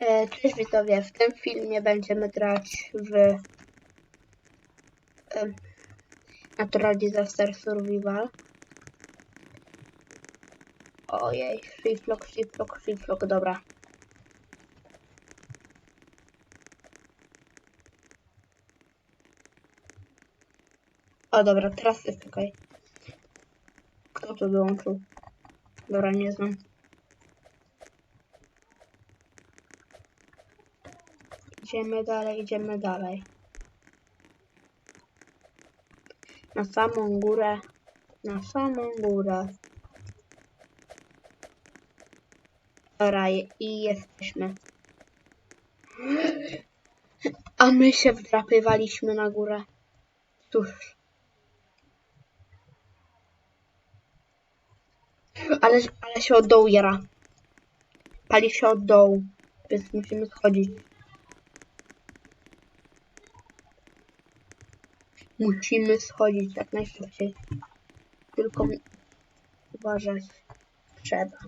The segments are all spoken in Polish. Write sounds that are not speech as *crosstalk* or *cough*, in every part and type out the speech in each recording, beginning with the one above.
E, Cześć widzowie, w tym filmie będziemy grać w Natural Disaster Survival. Ojej, shiflock, shiflock, shiflock, dobra. O dobra, teraz jest okej. Kto tu dołączył? Dobra, nie znam. Idziemy dalej, idziemy dalej. Na samą górę. Na samą górę. Dobra, i jesteśmy. A my się wdrapywaliśmy na górę. Cóż. Ale, ale się od dołu jara. Pali się od dołu. Więc musimy schodzić. Musimy schodzić jak najszybciej. Tylko uważać trzeba.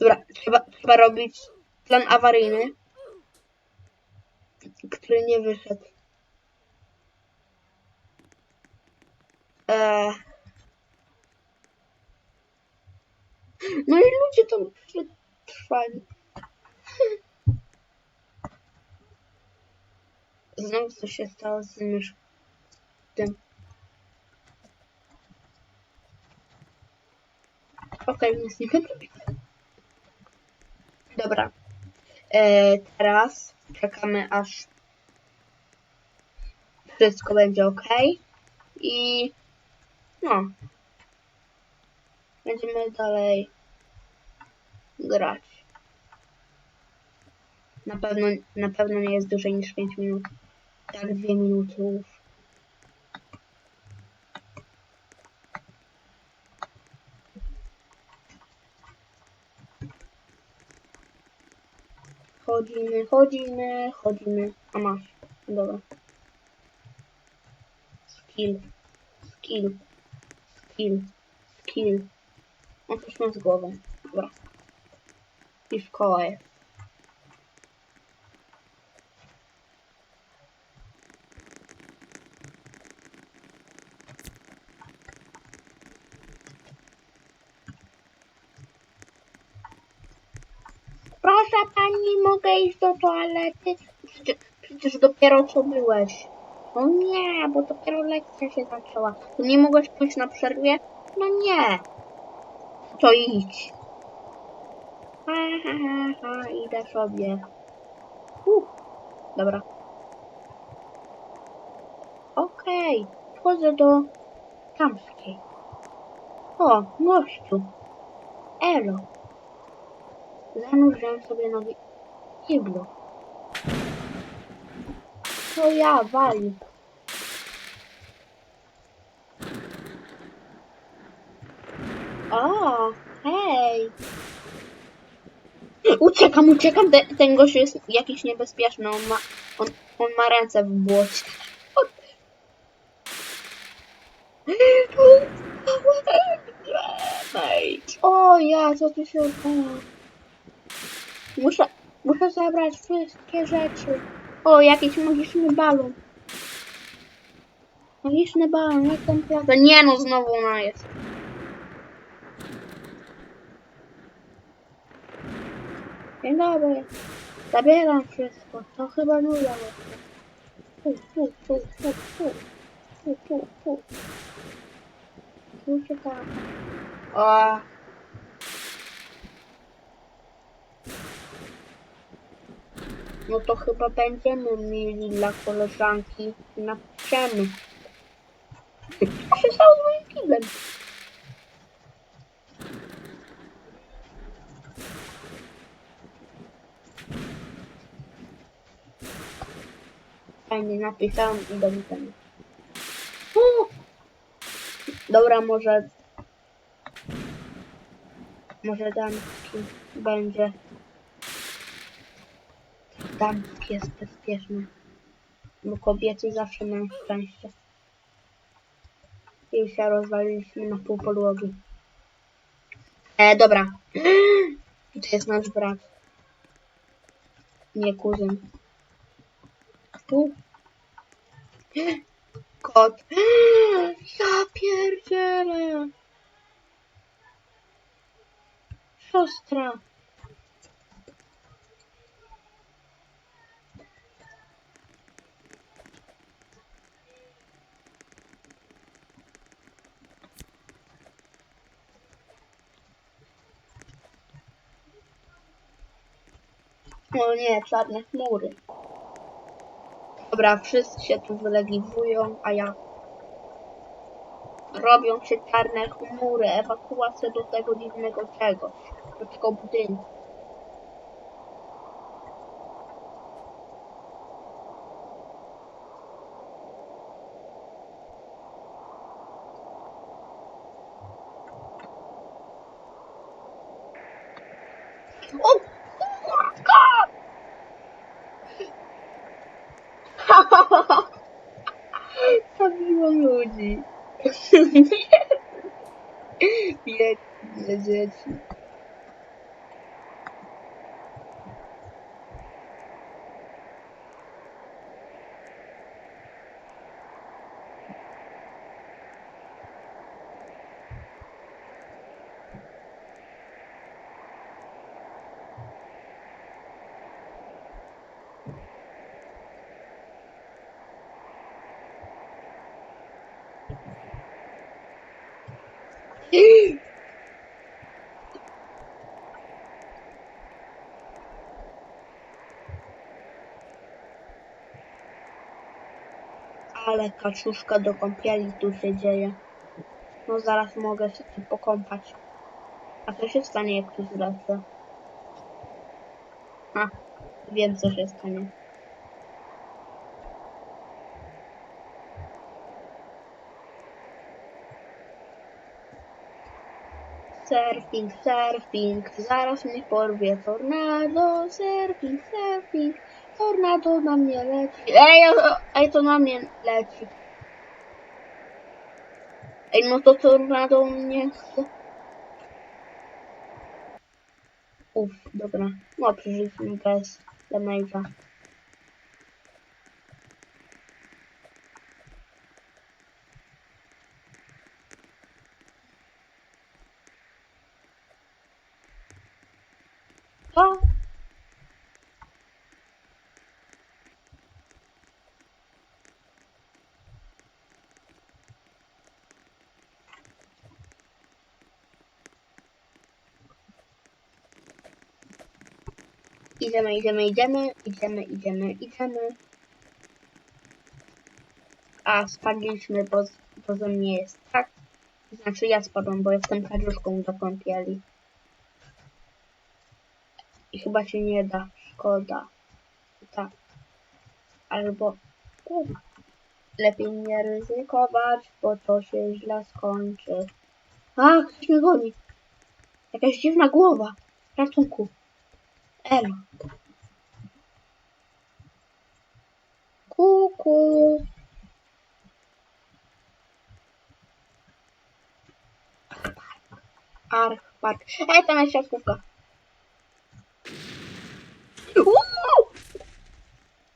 Dobra, trzeba, trzeba robić plan awaryjny, który nie wyszedł. Eee. No i ludzie tam przetrwali. *laughs* Znowu coś się stało z tym. Okej, nic nie będę Dobra. E, teraz czekamy aż wszystko będzie ok. I no. Będziemy dalej grać. Na pewno, na pewno nie jest dłużej niż 5 minut. Tak, 2 minuty już. Chodzimy, chodzimy, chodzimy. A masz. Dobra. Skill. Skill. Skill. Skill. On coś ma z głową. Dobra. I szkoła jest. Proszę pani, mogę iść do toalety? Przecież, przecież dopiero co byłeś. No nie, bo dopiero lekcja się zaczęła. Nie mogłeś pójść na przerwie? No nie. To idź. Ha, ha, ha, ha, idę sobie. Uff, dobra. Okej, wchodzę do tamskiej. O, gościu. Elo. Zanurzyłem sobie nogi w kiblu. To ja, wali. O. Uciekam, uciekam. Ten, ten gość jest jakiś niebezpieczny. On ma, on, on ma ręce w błocie. O, ja, co tu się stało? Muszę, muszę zabrać wszystkie rzeczy. O, jakiś magiczny balon. Magiczny balon, jak tam prawda? Nie no, znowu ona jest. Dzień dobry. Zabieram wszystko. To chyba nuda jeszcze. Tu, tu, tu, tu, tu. Tu, tu, tu. Tu tam. O. No to chyba będziemy mieli dla koleżanki napiszemy. Co się stało z moim kiblem? Fajnie napisałem i do widzenia. Dobra, może... Może damski będzie... Damski jest bezpieczny. Bo kobiety zawsze mają szczęście. I się rozwaliliśmy na pół podłogi. E, dobra. *gasps* To jest nasz brat. Nie kuzyn. Tu. Kot. *gasps* Ja pierdzielę. Siostra. O nie, czarne chmury. Dobra, wszyscy się tu wylegiwują, a ja... Robią się czarne chmury, ewakuacja do tego dziwnego czegoś, do tego budynku. 风油精别别别别别急 Ale kaczuszka do kąpieli tu się dzieje. No zaraz mogę się tu pokąpać. A co się stanie, jak tu zlecę? Ha, wiem co się stanie. Surfing, surfing, zaraz mnie porwie tornado, surfing, surfing, tornado na mnie leci. Ej, ej, to na mnie leci. Ej, no to tornado mnie chce. Uff, dobra. No, przeżyliśmy bez damage'a. O! Idziemy, idziemy, idziemy, idziemy, idziemy, idziemy. A, spadliśmy, bo, bo ze mnie jest tak. Znaczy ja spadłam, bo jestem kaczuszką do kąpieli. I chyba się nie da. Szkoda. Tak. Albo... U, Lepiej nie ryzykować, bo to się źle skończy. A, ktoś mnie goni. Jakaś dziwna głowa. Ratunku. Elo. Kuku. Arch, park. Ej, tam jest siatkówka.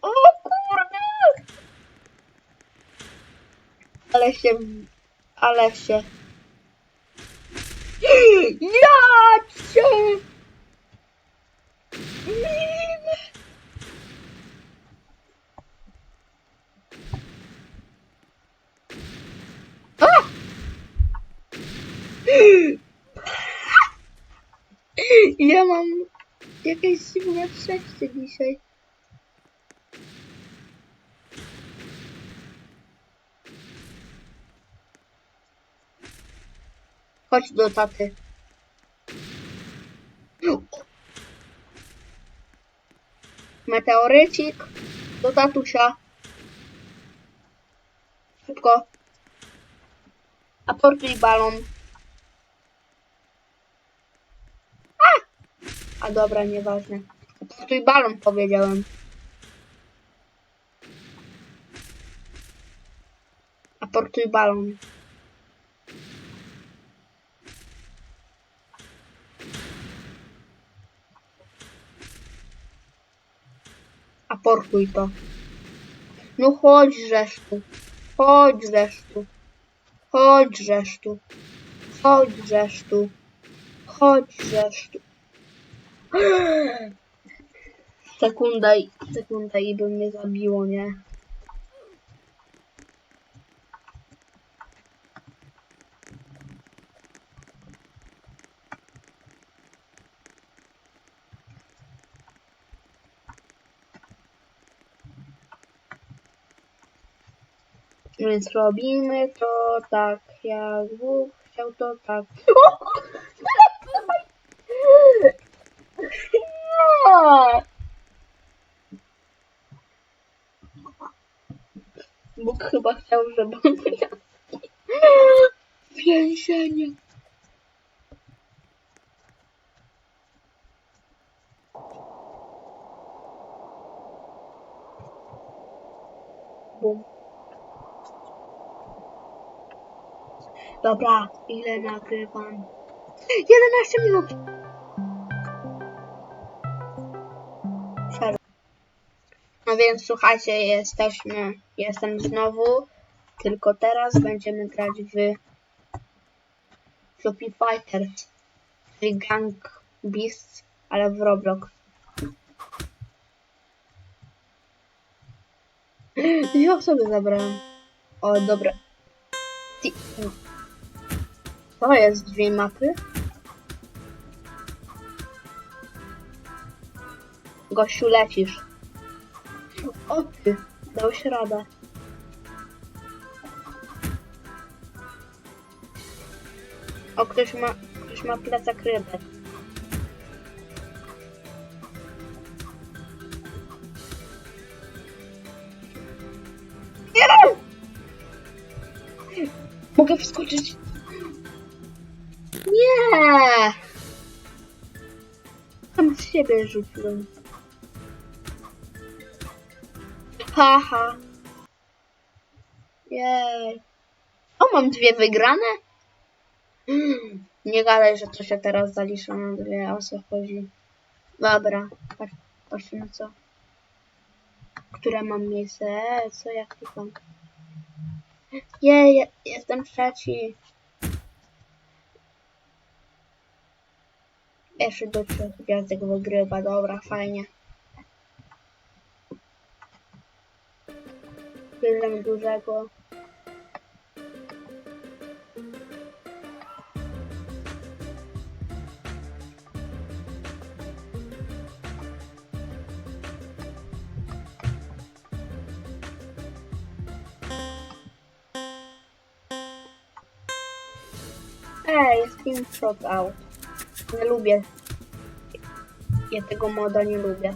O kurde! Ale się... Ale się... *gasps* Ja cię! A! Ja mam jakieś dziwne przejście dzisiaj. Chodź do taty. Meteorycik do tatusia. Szybko. Aportuj balon. A! A dobra, nieważne. Aportuj balon powiedziałem. Aportuj balon. Aportuj to. No chodź zresztą. Chodź zresztą. Chodź zresztą. Chodź zresztą. Chodź zresztą. Sekunda i sekunda i by mnie zabiło, nie? Więc robimy to tak, jak Bóg chciał to tak. Nie! Bóg chyba chciał, żeby więzienie. Bum. Dobra, ile nagrywam? 11 minut. No więc słuchajcie, jesteśmy, jestem znowu, tylko teraz będziemy grać w Floppy Fighters, czyli Gang Beasts, ale w Roblox. Dwie osoby zabrałem. O, dobra. To jest dwie mapy. Gościu, lecisz. O ty, dałeś radę. O, ktoś ma, ktoś ma plecak rybek. Nie! Mogę wskoczyć. Nie! Tam z siebie rzuciłem. Haha. Jej. O, mam dwie wygrane? Mm, Nie gadaj, że to się teraz zalicza na dwie, o co chodzi. Dobra, patrz, patrzmy co. Które mam miejsce? E, co ja klikam? Jej, jestem trzeci. Pierwszy do trzech gwiazdek wygrywa, dobra, fajnie. Bierzemy dużego. Ej, jest Team Shot Out. Nie lubię. Ja tego moda nie lubię.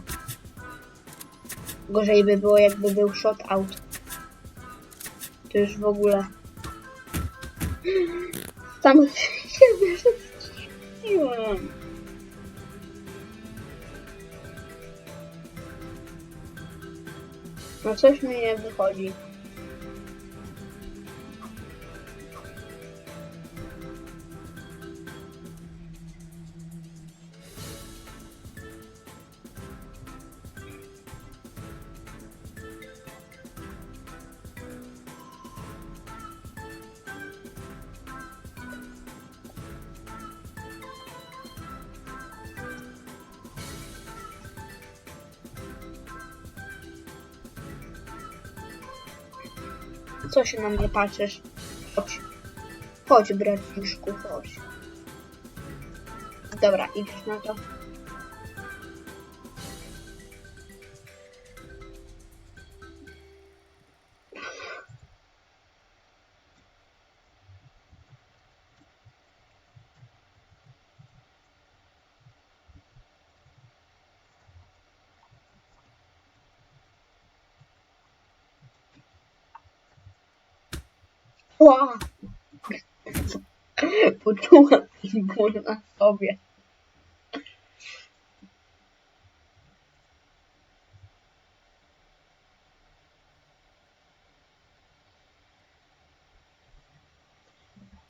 Gorzej by było, jakby był Shot Out. To już w ogóle. *laughs* Sam siebie zdziwiłem. No coś mi nie wychodzi. Co się na mnie patrzysz? Chodź. Chodź, braciszku, chodź. Dobra, idziesz na to. Ła! Poczułam ból na sobie.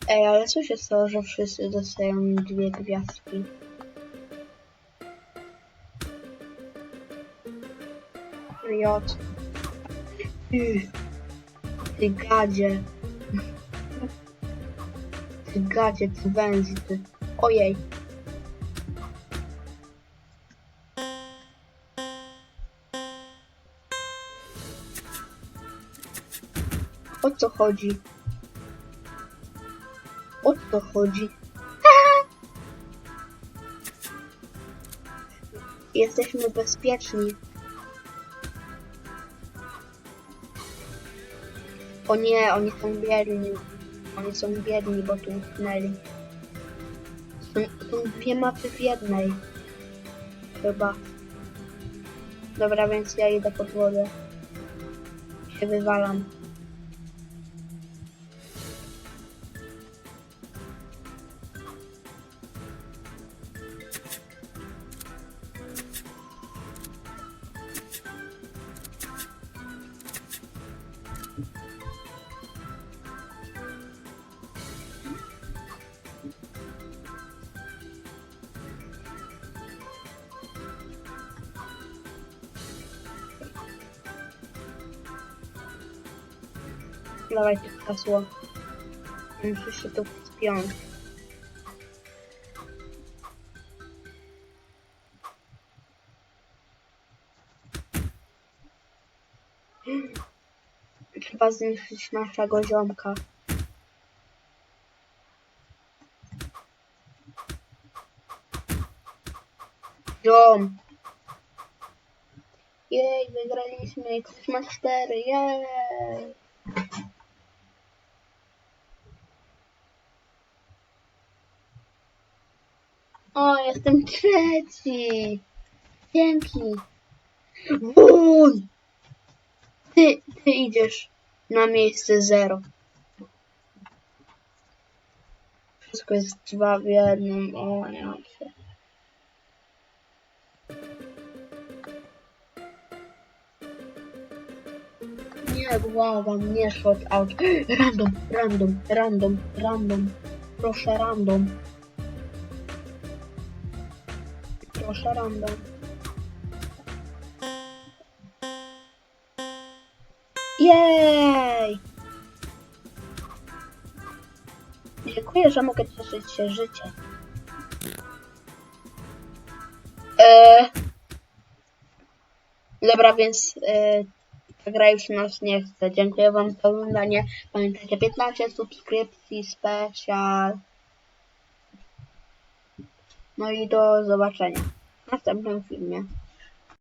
Ej, ale co się stało, że wszyscy dostają dwie gwiazdki? Ty, ty gadzie. Ty ty. Ojej. O co chodzi? O co chodzi? *laughs* Jesteśmy bezpieczni. O nie, oni są biedni. Oni są biedni, bo tu utknęli. Są, są dwie mapy w jednej. Chyba. Dobra, więc ja idę pod wodę. Się wywalam. Dawajcie hasło. Muszę się tu spiąć. Trzeba zniszczyć naszego ziomka. Ziom! Jej, wygraliśmy! Cztery, jej! O, jestem trzeci! Dzięki! Wuj! Ty, ty idziesz na miejsce zero. Wszystko jest dwa w jednym. O, nie mam się. Nie, błagam, nie shot out. *gasps* Random, random, random, random. Proszę, random. Proszę, random. Jej! Dziękuję, że mogę cieszyć się życiem. Eee, dobra, więc e, ta gra już nas nie chce. Dziękuję Wam za oglądanie. Pamiętajcie, 15 subskrypcji, specjal. No i do zobaczenia w następnym filmie.